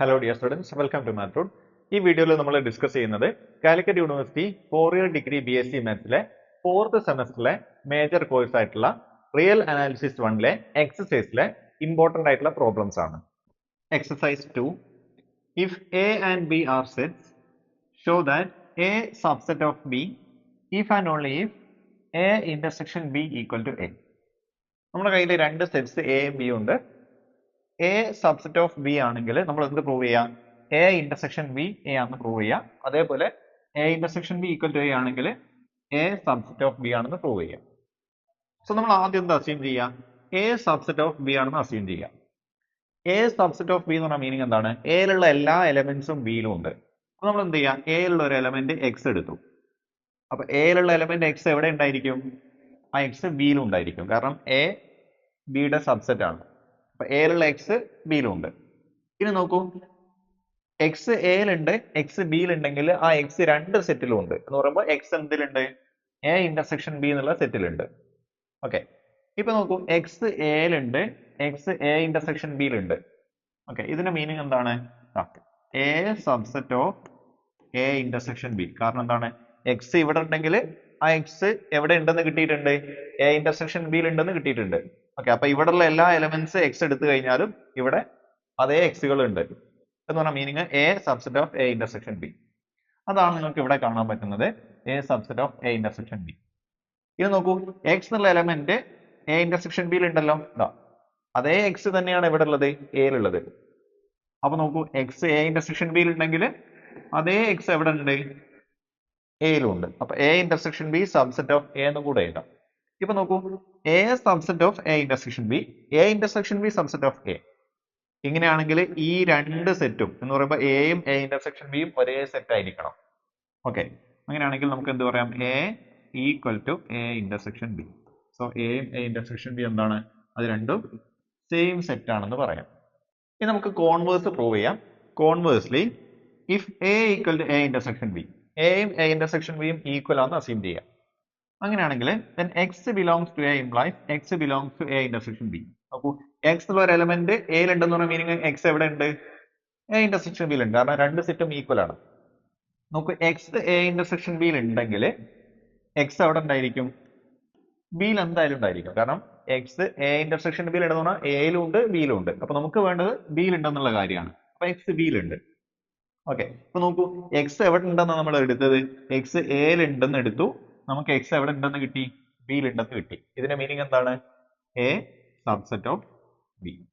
Hello dear students welcome to മാത്രൂഡ് ഈ വീഡിയോയിൽ നമ്മൾ ഡിസ്കസ് ചെയ്യുന്നത് Calicut university four year degree B S C മാത്സിലെ fourth സെമസ്റ്ററിലെ മേജർ കോഴ്സ് ആയിട്ടുള്ള റിയൽ അനാലിസിസ് വണ്ണിലെ എക്സസൈസിലെ ഇമ്പോർട്ടന്റ് ആയിട്ടുള്ള പ്രോബ്ലംസ് ആണ്. Exercise two if A and B are sets show that A subset of B if and only if A intersection B equal to A നമ്മുടെ കയ്യിൽ രണ്ട് sets A B ഉണ്ട്. A subset of B ആണെങ്കിൽ നമ്മൾ എന്ത് prove ചെയ്യാം? A intersection B A ആണെന്ന് prove ചെയ്യാം. അതേപോലെ A intersection B equal to A ആണെങ്കിൽ എ സബ്സെറ്റ് ഓഫ് ബി ആണെന്ന് പ്രൂവ് ചെയ്യാം. സോ നമ്മൾ ആദ്യം എന്താ അസ്യൂം ചെയ്യാം? എ സബ്സെറ്റ് ഓഫ് ബി ആണെന്ന് അസ്യൂം ചെയ്യാം. എ സബ്സെറ്റ് ഓഫ് ബി എന്ന് പറഞ്ഞാൽ മീനിങ് എന്താണ്? എയിലുള്ള എല്ലാ എലമെന്റ്സും ബിയിലും ഉണ്ട്. അപ്പൊ നമ്മൾ എന്ത് ചെയ്യാം? എയിലുള്ള ഒരു എലമെന്റ് എക്സ് എടുത്തു. അപ്പൊ എയിലുള്ള എലമെന്റ് എക്സ് എവിടെ ഉണ്ടായിരിക്കും? ആ എക്സ് ബിയിലും ഉണ്ടായിരിക്കും. കാരണം എ ബിയുടെ സബ്സെറ്റ് ആണ്. അപ്പൊ എയിലുള്ള എക്സ് ബിയിലും ഉണ്ട്. ഇനി നോക്കൂ. എക്സ് എയിലുണ്ട് എക്സ് ബിയിലുണ്ടെങ്കിൽ ആ എക്സ് രണ്ട് സെറ്റിലും ഉണ്ട്. എന്ന് പറയുമ്പോൾ എക്സ് എന്തിലുണ്ട്? എ ഇന്റർസെക്ഷൻ ബി എന്നുള്ള സെറ്റിലുണ്ട് ഓക്കെ ഇപ്പൊ നോക്കൂ എക്സ് എയിലുണ്ട് എക്സ് എ ഇന്റർസെക്ഷൻ ബിയിലുണ്ട് ഓക്കെ ഇതിന്റെ മീനിങ് എന്താണ്? A subset of A intersection B കാരണം എന്താണ്? എക്സ് ഇവിടെ ഉണ്ടെങ്കിൽ ആ എക്സ് എവിടെ ഉണ്ടെന്ന് കിട്ടിയിട്ടുണ്ട്? എ ഇന്റർസെക്ഷൻ ബിയിൽ ഉണ്ടെന്ന് കിട്ടിയിട്ടുണ്ട്. ഓക്കെ അപ്പൊ ഇവിടെയുള്ള എല്ലാ എലമെന്റ്സ് എക്സ് എടുത്തു കഴിഞ്ഞാലും ഇവിടെ അതേ എക്സുകൾ ഉണ്ട് എന്ന് പറഞ്ഞ meaning A subset of A intersection B അതാണ് നിങ്ങൾക്ക് ഇവിടെ കാണാൻ പറ്റുന്നത് A subset of A intersection B ഇത് നോക്കൂ എക്സ് എന്നുള്ള എലമെന്റ് എ ഇന്റർസെക്ഷൻ ബിയിൽ ഉണ്ടല്ലോ. ഇതാ അതേ എക്സ് തന്നെയാണ് ഇവിടെ ഉള്ളത് എയിലുള്ളത് അപ്പൊ നോക്കൂ എക്സ് എ ഇന്റർസെക്ഷൻ ബിയിൽ ഉണ്ടെങ്കിൽ അതേ എക്സ് എവിടെ ഉണ്ട്? എയിലും ഉണ്ട്. അപ്പൊ A intersection B subset of A എന്ന് കൂടെ എഴുതാം. ഇപ്പൊ നോക്കൂ. A subset of A intersection B A intersection B subset of A ഇങ്ങനെയാണെങ്കിൽ ഈ രണ്ട് സെറ്റും എന്ന് പറയുമ്പോൾ എയും എ ഇന്റർസെക്ഷൻ ബിയും ഒരേ സെറ്റ് ആയിരിക്കണം. ഓക്കെ അങ്ങനെയാണെങ്കിൽ നമുക്ക് എന്ത് പറയാം? A equal to A intersection B so എയും എ ഇന്റർസെക്ഷൻ ബി എന്താണ്? അത് രണ്ടും സെയിം സെറ്റ് ആണെന്ന് പറയാം. ഇനി നമുക്ക് കോൺവേഴ്സ് പ്രൂവ് ചെയ്യാം. Conversely if A equal to A intersection B എയും എ ഇന്റർസെക്ഷൻ ബിയും ഈക്വൽ ആണെന്ന് അസ്യൂം ചെയ്യാം. അങ്ങനെയാണെങ്കിൽ then x belongs to A implies x belongs to A intersection B അപ്പോൾ എക്സ് എന്നുള്ള ഒരു എലമെന്റ് എയിൽ ഉണ്ടെന്ന് പറഞ്ഞ മീനിങ് എക്സ് എവിടെ ഉണ്ട് എ ഇന്റർസെക്ഷൻ ബിയിൽ ഉണ്ട്. കാരണം രണ്ട് സെറ്റും ഈക്വൽ ആണ്. നോക്കൂ എക്സ് എ ഇന്റർസെക്ഷൻ ബിയിൽ ഉണ്ടെങ്കിൽ x അവിടെ ഉണ്ടായിരിക്കും ബിയിൽ എന്തായാലും ഉണ്ടായിരിക്കും. കാരണം എക്സ് എ ഇന്റർസെക്ഷൻ ബിയിൽ ഉണ്ടെന്ന് പറഞ്ഞാൽ എയിലും ഉണ്ട് B ബിയിലും ഉണ്ട്. അപ്പൊ നമുക്ക് വേണ്ടത് ബിയിൽ ഉണ്ടെന്നുള്ള കാര്യമാണ്. അപ്പൊ എക്സ് ബിയിലുണ്ട് ഓക്കെ ഇപ്പൊ നോക്കൂ x എവിടെ ഉണ്ടെന്ന് നമ്മൾ എടുത്തത്? എക്സ് എയിൽ ഉണ്ടെന്ന് എടുത്തു. നമുക്ക് എക്സ് എവിടെ ഉണ്ടെന്ന് കിട്ടി? ബിയിൽ ഉണ്ടെന്ന് കിട്ടി. ഇതിന്റെ മീനിങ് എന്താണ്? A subset of B